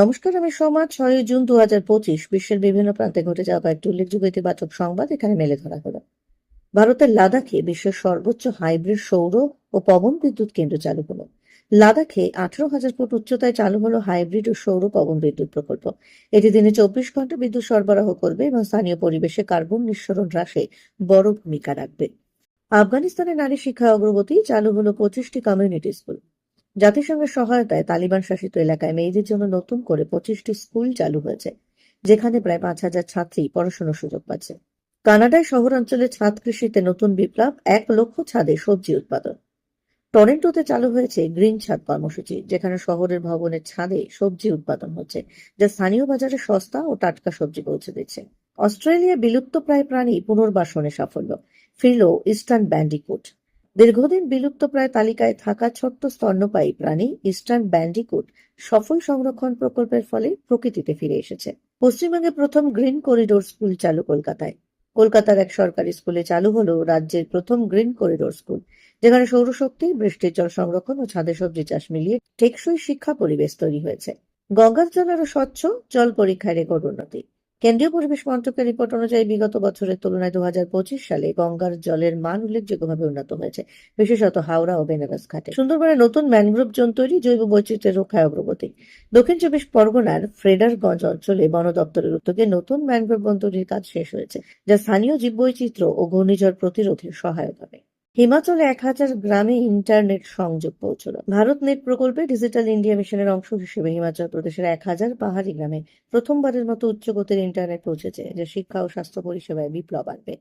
নমস্কার, আমি সমাজ ছয় জুন দু বিশ্বের বিভিন্ন প্রান্তে ঘটে যাওয়া কয়েকটি উল্লেখযোগ্য ইতিবাচক সংবাদ এখানে মেলে ধরা হলো। ভারতের লাদাখে বিশ্বের সর্বোচ্চ হাইব্রিড সৌর ও পবন বিদ্যুৎ কেন্দ্র চালু হলো। লাদাখে আঠারো হাজার ফুট উচ্চতায় চালু হলো হাইব্রিড ও সৌর পবন বিদ্যুৎ প্রকল্প। এটি দিনে চব্বিশ ঘণ্টা বিদ্যুৎ সরবরাহ করবে এবং স্থানীয় পরিবেশে কার্বন নিঃসরণ হ্রাসে বড় ভূমিকা রাখবে। আফগানিস্তানে নারী শিক্ষা অগ্রগতি চালু হলো পঁচিশটি কমিউনিটি স্কুল। জাতিসংঘের সহায়তায় তালিবান শাসিত এলাকায় মেয়েদের জন্য নতুন করে পঁচিশটি স্কুল চালু হয়েছে, যেখানে প্রায় পাঁচ হাজার ছাত্রী পড়াশোনার সুযোগ পাচ্ছে। কানাডায় শহরাঞ্চলে ছাদ কৃষিতে নতুন বিপ্লব, এক লক্ষ ছাদে সবজি উৎপাদন। টরেন্টোতে চালু হয়েছে গ্রিন ছাদ কর্মসূচি, যেখানে শহরের ভবনের ছাদে সবজি উৎপাদন হচ্ছে, যা স্থানীয় বাজারে সস্তা ও টাটকা সবজি পৌঁছে দিচ্ছে। অস্ট্রেলিয়া বিলুপ্তপ্রায় প্রাণী পুনর্বাসনে সাফল্য, ফিরল ইস্টার্ন ব্যান্ডিকুট। দীর্ঘদিন বিলুপ্তপ্রায় তালিকায় থাকা ছোট্ট স্তন্যপায়ী প্রাণী ইস্টার্ন ব্যান্ডিকুট সফল সংরক্ষণ প্রকল্পের ফলে প্রকৃতিতে ফিরে এসেছে। পশ্চিমবঙ্গে প্রথম গ্রিন করিডোর স্কুল চালু কলকাতায়। কলকাতার এক সরকারি স্কুলে চালু হলো রাজ্যের প্রথম গ্রিন করিডোর স্কুল, যেখানে সৌরশক্তি, বৃষ্টির জল সংরক্ষণ ও ছাদে সবজি চাষ মিলিয়ে টেকসই শিক্ষা পরিবেশ তৈরি হয়েছে। গঙ্গার জল আরও স্বচ্ছ, জল পরীক্ষায় রেকর্ড উন্নতি। কেন্দ্রীয় পরিবেশ মন্ত্রকের রিপোর্ট অনুযায়ী বিগত বছরের তুলনায় দু সালে গঙ্গার জলের মান উল্লেখযোগ্যভাবে উন্নত হয়েছে, বিশেষত হাওড়া ও বেনারস ঘাটে। সুন্দরবনে নতুন ম্যানগ্রোভ জোন তৈরি জৈব বৈচিত্র্যের রক্ষায় অগ্রগতি। দক্ষিণ চব্বিশ পরগনার ফ্রেডারগঞ্জ অঞ্চলে বন দপ্তরের উদ্যোগে নতুন ম্যানগ্রোভ বন তৈরির কাজ শেষ হয়েছে, যা স্থানীয় জীববৈচিত্র্য ও ঘূর্ণিঝড় প্রতিরোধে সহায়ক হবে হিমাচলে এক হাজার গ্রামে ইন্টারনেট সংযোগ পৌঁছল। ভারত নেট প্রকল্পে ডিজিটাল ইন্ডিয়া মিশনের অংশ হিসেবে হিমাচল প্রদেশের এক হাজার পাহাড়ি গ্রামে প্রথমবারের মতো উচ্চগতির ইন্টারনেট পৌঁছেছে, যা শিক্ষা ও স্বাস্থ্য পরিষেবায় বিপ্লব আনবে।